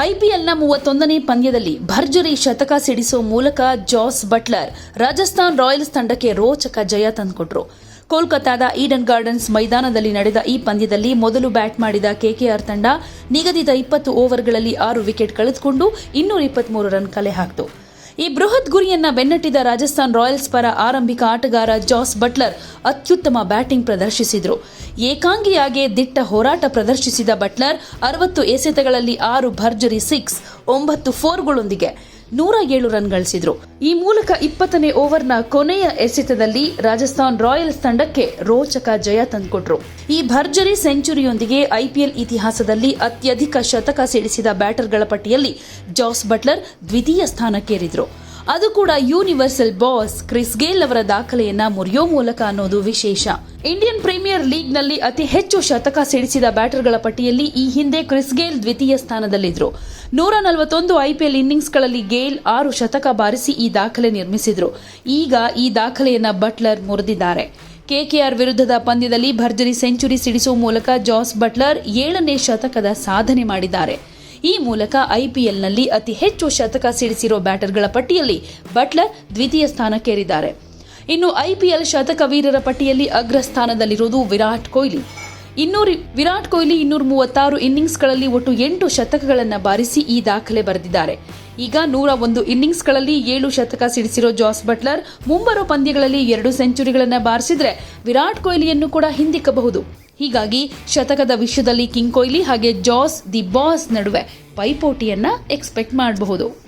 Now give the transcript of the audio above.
ಐಪಿಎಲ್ನ ಮೂವತ್ತೊಂದನೇ ಪಂದ್ಯದಲ್ಲಿ ಭರ್ಜರಿ ಶತಕ ಸಿಡಿಸುವ ಮೂಲಕ ಜಾಸ್ ಬಟ್ಲರ್ ರಾಜಸ್ಥಾನ್ ರಾಯಲ್ಸ್ ತಂಡಕ್ಕೆ ರೋಚಕ ಜಯ ತಂದುಕೊಟ್ರು. ಕೋಲ್ಕತ್ತಾದ ಈಡನ್ ಗಾರ್ಡನ್ಸ್ ಮೈದಾನದಲ್ಲಿ ನಡೆದ ಈ ಪಂದ್ಯದಲ್ಲಿ ಮೊದಲು ಬ್ಯಾಟ್ ಮಾಡಿದ ಕೆಕೆಆರ್ ತಂಡ ನಿಗದಿತ ಇಪ್ಪತ್ತು ಓವರ್ಗಳಲ್ಲಿ ಆರು ವಿಕೆಟ್ ಕಳೆದುಕೊಂಡು ಇನ್ನೂರ ಇಪ್ಪತ್ಮೂರು ರನ್ ಕಲೆ ಹಾಕಿತು. ಈ ಬೃಹತ್ ಗುರಿಯನ್ನ ಬೆನ್ನಟ್ಟಿದ ರಾಜಸ್ಥಾನ್ ರಾಯಲ್ಸ್ ಪರ ಆರಂಭಿಕ ಆಟಗಾರ ಜಾಸ್ ಬಟ್ಲರ್ ಅತ್ಯುತ್ತಮ ಬ್ಯಾಟಿಂಗ್ ಪ್ರದರ್ಶಿಸಿದ್ರು. ಏಕಾಂಗಿಯಾಗಿ ದಿಟ್ಟ ಹೋರಾಟ ಪ್ರದರ್ಶಿಸಿದ ಬಟ್ಲರ್ ಅರವತ್ತು ಎಸೆತಗಳಲ್ಲಿ ಆರು ಭರ್ಜರಿ ಸಿಕ್ಸ್, ಒಂಬತ್ತು ಫೋರ್ಗಳೊಂದಿಗೆ. ನೂರ ಏಳು ರನ್ ಗಳಿಸಿದ್ರು. ಈ ಮೂಲಕ ಇಪ್ಪತ್ತನೇ ಓವರ್ನ ಕೊನೆಯ ಎಸೆತದಲ್ಲಿ ರಾಜಸ್ಥಾನ್ ರಾಯಲ್ಸ್ ತಂಡಕ್ಕೆ ರೋಚಕ ಜಯ ತಂದುಕೊಟ್ರು. ಈ ಭರ್ಜರಿ ಸೆಂಚುರಿಯೊಂದಿಗೆ ಐಪಿಎಲ್ ಇತಿಹಾಸದಲ್ಲಿ ಅತ್ಯಧಿಕ ಶತಕ ಸಿಡಿಸಿದ ಬ್ಯಾಟರ್ಗಳ ಪಟ್ಟಿಯಲ್ಲಿ ಜಾಸ್ ಬಟ್ಲರ್ ದ್ವಿತೀಯ ಸ್ಥಾನಕ್ಕೇರಿದ್ರು. ಅದು ಕೂಡ ಯೂನಿವರ್ಸಲ್ ಬಾಸ್ ಕ್ರಿಸ್ ಗೇಲ್ ಅವರ ದಾಖಲೆಯನ್ನ ಮುರಿಯೋ ಮೂಲಕ ಅನ್ನೋದು ವಿಶೇಷ. ಇಂಡಿಯನ್ ಪ್ರೀಮಿಯರ್ ಲೀಗ್ನಲ್ಲಿ ಅತಿ ಹೆಚ್ಚು ಶತಕ ಸಿಡಿಸಿದ ಬ್ಯಾಟರ್ಗಳ ಪಟ್ಟಿಯಲ್ಲಿ ಈ ಹಿಂದೆ ಕ್ರಿಸ್ ಗೇಲ್ ದ್ವಿತೀಯ ಸ್ಥಾನದಲ್ಲಿದ್ದರು ನೂರ ನಲವತ್ತೊಂದು ಐಪಿಎಲ್ ಇನ್ನಿಂಗ್ಸ್ಗಳಲ್ಲಿ ಗೇಲ್ ಆರು ಶತಕ ಬಾರಿಸಿ ಈ ದಾಖಲೆ ನಿರ್ಮಿಸಿದ್ರು. ಈಗ ಈ ದಾಖಲೆಯನ್ನ ಬಟ್ಲರ್ ಮುರಿದಿದ್ದಾರೆ. ಕೆಕೆಆರ್ ವಿರುದ್ಧದ ಪಂದ್ಯದಲ್ಲಿ ಭರ್ಜರಿ ಸೆಂಚುರಿ ಸಿಡಿಸುವ ಮೂಲಕ ಜಾಸ್ ಬಟ್ಲರ್ ಏಳನೇ ಶತಕದ ಸಾಧನೆ ಮಾಡಿದ್ದಾರೆ. ಈ ಮೂಲಕ ಐಪಿಎಲ್ನಲ್ಲಿ ಅತಿ ಹೆಚ್ಚು ಶತಕ ಸಿಡಿಸಿರೋ ಬ್ಯಾಟರ್ಗಳ ಪಟ್ಟಿಯಲ್ಲಿ ಬಟ್ಲರ್ ದ್ವಿತೀಯ ಸ್ಥಾನಕ್ಕೇರಿದ್ದಾರೆ. ಇನ್ನು ಐಪಿಎಲ್ ಶತಕ ವೀರರ ಪಟ್ಟಿಯಲ್ಲಿ ಅಗ್ರ ಸ್ಥಾನದಲ್ಲಿರುವುದು ವಿರಾಟ್ ಕೊಹ್ಲಿ. ಇನ್ನೂರು ವಿರಾಟ್ ಕೊಹ್ಲಿ ಇನ್ನೂರ ಮೂವತ್ತಾರು ಇನ್ನಿಂಗ್ಸ್ಗಳಲ್ಲಿ ಒಟ್ಟು ಎಂಟು ಶತಕಗಳನ್ನು ಬಾರಿಸಿ ಈ ದಾಖಲೆ ಬರೆದಿದ್ದಾರೆ. ಈಗ ನೂರ ಒಂದು ಇನ್ನಿಂಗ್ಸ್ಗಳಲ್ಲಿ ಏಳು ಶತಕ ಸಿಡಿಸಿರೋ ಜಾಸ್ ಬಟ್ಲರ್ ಮುಂಬರುವ ಪಂದ್ಯಗಳಲ್ಲಿ ಎರಡು ಸೆಂಚುರಿಗಳನ್ನು ಬಾರಿಸಿದರೆ ವಿರಾಟ್ ಕೊಹ್ಲಿಯನ್ನು ಕೂಡ ಹಿಂದಿಕ್ಕಬಹುದು. ಹೀಗಾಗಿ ಶತಕದ ವಿಶ್ವದಲ್ಲಿ ಕಿಂಗ್ ಕೊಹ್ಲಿ ಹಾಗೆ ಜಾಸ್ ದಿ ಬಾಸ್ ನಡುವೆ ಪೈಪೋಟಿಯನ್ನು ಎಕ್ಸ್ಪೆಕ್ಟ್ ಮಾಡಬಹುದು.